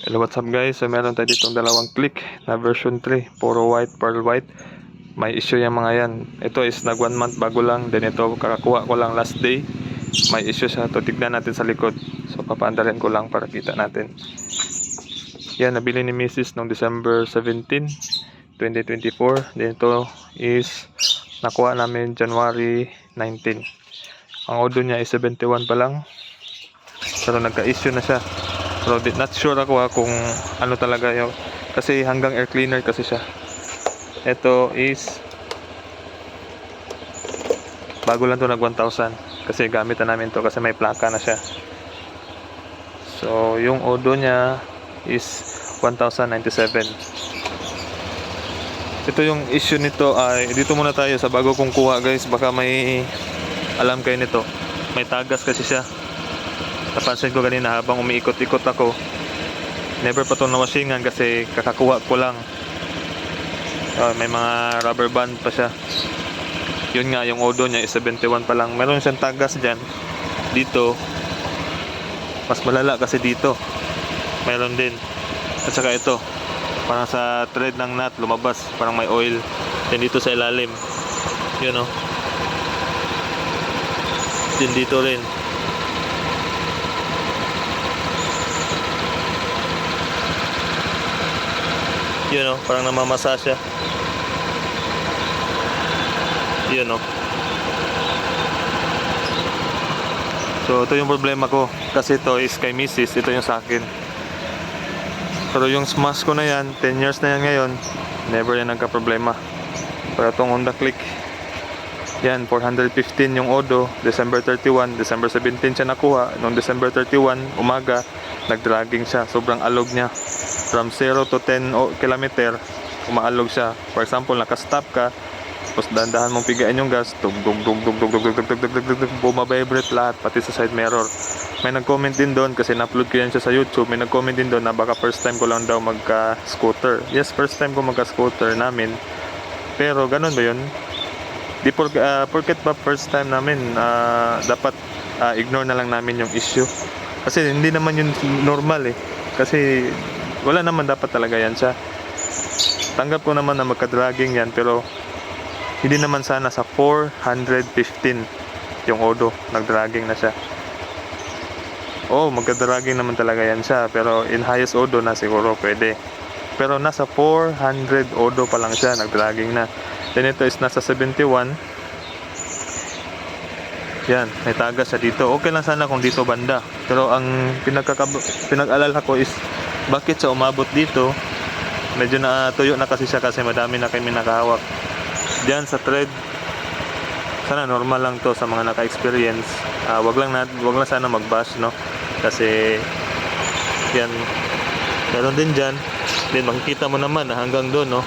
Hello, what's up guys? So meron tayo ditong dalawang click na version 3. Puro white, pearl white. May issue yung mga yan. Ito is nag one month bago lang. Then ito kakakuha ko lang last day. May issue siya. Ito tignan natin sa likod. So papaandarin ko lang para kita natin. Yan, nabili ni Mrs. noong December 17, 2024. Then ito is nakuha namin January 19. Ang odo niya is 71 pa lang. Pero nagka-issue na siya. Pero di, not sure ako ha, kung ano talaga yun. Kasi hanggang air cleaner kasi siya. Ito is bago lang to nag 1,000 kasi gamit na namin to kasi may plaka na siya. So yung odo niya is 1,097. Ito yung issue nito ay dito muna tayo sa bago kong kuha guys baka may alam kayo nito. May tagas kasi siya. Napansin ko kanina habang umiikot-ikot ako. Never pa to nawashingan kasi kakakuha ko lang. Ah, may mga rubber band pa siya. Yun nga, yung odo niya is 71 pa lang. Meron siyang tagas dyan. Dito. Mas malala kasi dito. Meron din. At saka ito. Parang sa thread ng nut lumabas. Parang may oil. Then dito sa ilalim. Yun o. Din dito rin. Yun o, parang namamasa siya. Yun o. So, ito yung problema ko. Kasi ito is kay Mrs. Ito yung sa akin. Pero yung smash ko na yan, 10 years na yan ngayon, never yan nagka-problema. Pero itong Honda Click, yan, 415 yung Odo, December 31, December 17 siya nakuha. Noong December 31, umaga, nag-dragging siya. Sobrang alog niya. From 0 to 10 o- kilometer, umaalog siya. For example, nakastop ka, tapos dahan-dahan mong pigaan yung gas, dug dug dug dug dug dug dug dug dug dug dug bumabibrate lahat, pati sa side mirror. May nag-comment din doon kasi na-upload ko yan siya sa YouTube. May nag-comment din doon na baka first time ko lang daw magka-scooter. Yes, first time ko magka-scooter namin. Pero ganun ba yun? Di por, ah, porket ba first time namin, ah, dapat ah, ignore na lang namin yung issue. Kasi hindi naman yun normal eh. Kasi wala naman dapat talaga yan siya. Tanggap ko naman na magka-dragging yan pero hindi naman sana sa 415 yung Odo, nag-dragging na siya. Oh, magka-dragging naman talaga yan siya pero in highest Odo na siguro pwede. Pero nasa 400 Odo pa lang siya, nag-dragging na. Then ito is nasa 71. Yan, may tagas siya dito. Okay lang sana kung dito banda. Pero ang pinag-alala ko is bakit siya umabot dito? Medyo na tuyo na kasi siya kasi madami na kami nakahawak. Diyan sa thread, sana normal lang to sa mga naka-experience. Ah, wag lang na, wag lang sana mag-bash, no? Kasi yan meron din diyan. Then makikita mo naman na hanggang doon, no?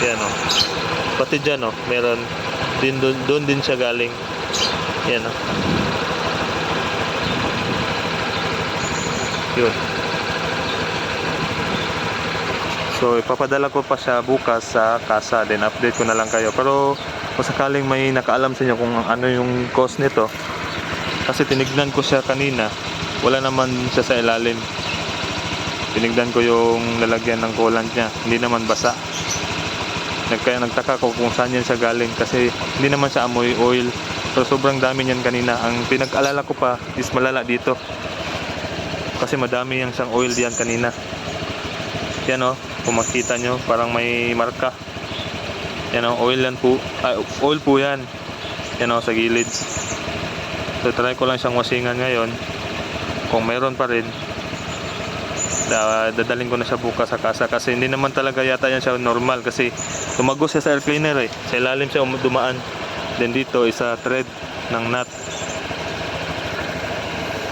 Yan, no? Pati diyan, no? Meron din doon, doon din siya galing. Yan, no? Yun. So, ipapadala ko pa siya bukas sa kasa. Then, update ko na lang kayo. Pero, kung sakaling may nakaalam sa inyo kung ano yung cost nito, kasi tinignan ko siya kanina, wala naman siya sa ilalim. Tinignan ko yung lalagyan ng coolant niya. Hindi naman basa. Nag- Kaya nagtaka ko kung saan yan siya galing kasi hindi naman siya amoy oil. So sobrang dami niyan kanina. Ang pinag-alala ko pa is malala dito. Kasi madami yang siyang oil diyan kanina. Yan o, kung makita nyo, parang may marka. Yan o, oil yan po. Ah, oil po yan. Yan o, sa gilid. So try ko lang siyang wasingan ngayon. Kung mayroon pa rin, da- dadalhin ko na siya bukas sa kasa kasi hindi naman talaga yata yan siya normal kasi tumagos siya sa air cleaner eh. Sa ilalim siya um- dumaan. Then dito isa thread ng nut.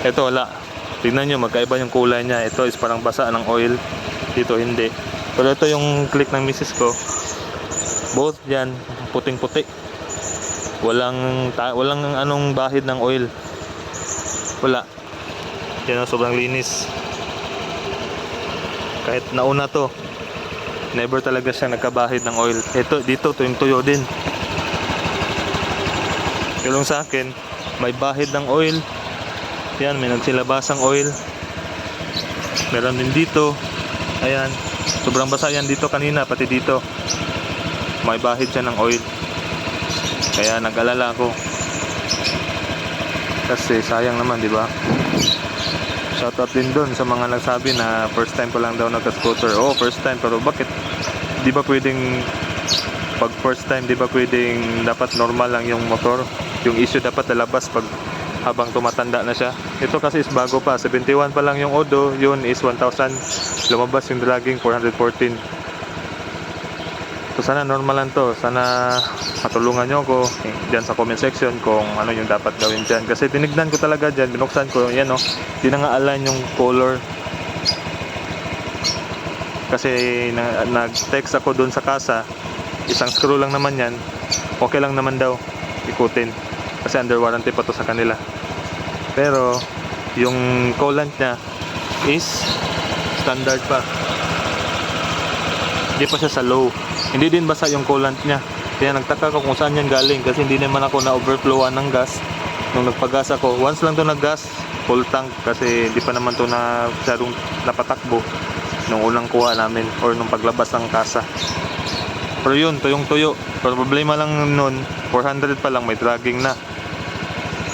Ito wala. Tignan nyo magkaiba yung kulay niya. Ito is parang basa ng oil. Dito hindi. Pero ito yung click ng misis ko. Both yan puting-puti. Walang ta- walang anong bahid ng oil. Wala. Yan ang sobrang linis kahit nauna to never talaga siya nagkabahid ng oil ito dito tuyong tuyo din yung sa akin may bahid ng oil yan may nagsilabasang oil Meron din dito. Ayan. Sobrang basa yan dito kanina, pati dito. May bahid siya ng oil. Kaya nag-alala ako. Kasi sayang naman, di ba? Shoutout din doon sa mga nagsabi na first time ko lang daw nagka-scooter. Oo, first time. Pero bakit? Di ba pwedeng pag first time, di ba pwedeng dapat normal lang yung motor? Yung issue dapat lalabas pag habang tumatanda na siya. Ito kasi is bago pa. 71 pa lang yung Odo. Yun is 1,000. Lumabas yung dragging 414. So sana normal lang to. Sana matulungan nyo ako eh, dyan sa comment section kung ano yung dapat gawin dyan. Kasi tinignan ko talaga dyan. Binuksan ko. Yan o. Oh, di na nga align yung color. Kasi na, nag-text ako doon sa kasa. Isang screw lang naman yan. Okay lang naman daw. Ikutin. Kasi under warranty pa to sa kanila. Pero yung coolant niya is standard pa. Hindi pa siya sa low. Hindi din basa yung coolant niya. Kaya nagtaka ko kung saan yan galing kasi hindi naman ako na-overflowan ng gas nung nagpagas ako. Once lang to nag-gas, full tank kasi hindi pa naman to na masyadong napatakbo nung unang kuha namin or nung paglabas ng kasa. Pero yun, tuyong tuyo. Pero problema lang nun, 400 pa lang may dragging na.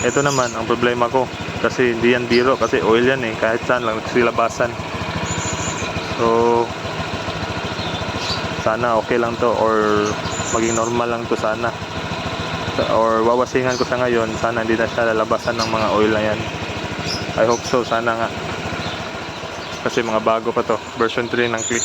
Ito naman ang problema ko kasi hindi yan biro kasi oil yan eh kahit saan lang silabasan. So sana okay lang to or maging normal lang to sana. Or wawasingan ko sa ngayon, sana hindi na siya lalabasan ng mga oil na yan. I hope so, sana nga. Kasi mga bago pa to, version 3 ng click.